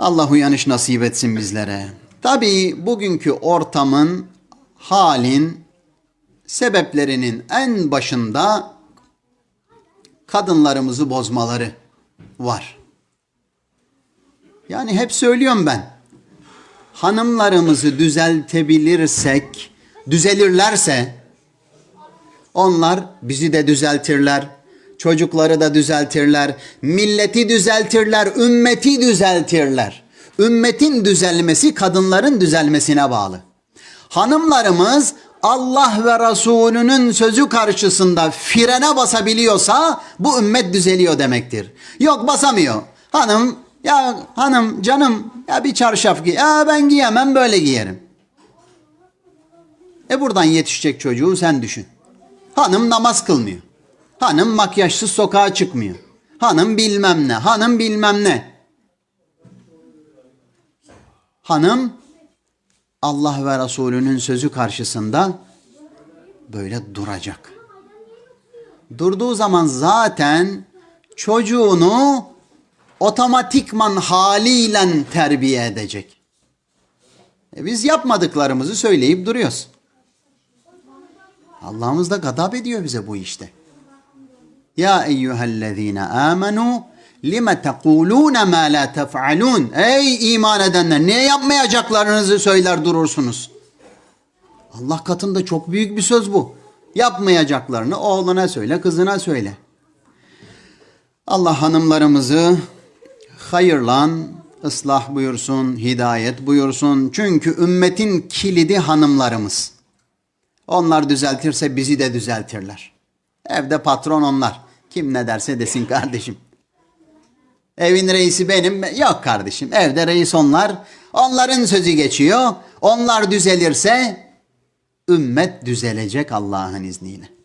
Allah uyanış nasip etsin bizlere. Tabii bugünkü ortamın, halin, sebeplerinin en başında kadınlarımızı bozmaları var. Yani hep söylüyorum ben. Hanımlarımızı düzeltebilirsek, düzelirlerse onlar bizi de düzeltirler. Çocukları da düzeltirler. Milleti düzeltirler. Ümmeti düzeltirler. Ümmetin düzelmesi kadınların düzelmesine bağlı. Hanımlarımız Allah ve Resulünün sözü karşısında frene basabiliyorsa bu ümmet düzeliyor demektir. Yok basamıyor. Hanım ya hanım canım ya bir çarşaf giy. Ya ben giyemem böyle giyerim. E buradan yetişecek çocuğu sen düşün. Hanım namaz kılmıyor. Hanım makyajsız sokağa çıkmıyor. Hanım bilmem ne. Hanım bilmem ne. Hanım Allah ve Resulünün sözü karşısında böyle duracak. Durduğu zaman zaten çocuğunu otomatikman haliyle terbiye edecek. E biz yapmadıklarımızı söyleyip duruyoruz. Allah'ımız da gadap ediyor bize bu işte. Ya eyyühellezine amenu lime tekulune ma la tef'alun. Ey iman edenler ne yapmayacaklarınızı söyler durursunuz. Allah katında çok büyük bir söz bu. Yapmayacaklarını oğluna söyle, kızına söyle. Allah hanımlarımızı hayırlan ıslah buyursun, hidayet buyursun. Çünkü ümmetin kilidi hanımlarımız. Onlar düzeltirse bizi de düzeltirler. Evde patron onlar. Kim ne derse desin kardeşim. Evin reisi benim. Yok kardeşim. Evde reis onlar. Onların sözü geçiyor. Onlar düzelirse ümmet düzelecek Allah'ın izniyle.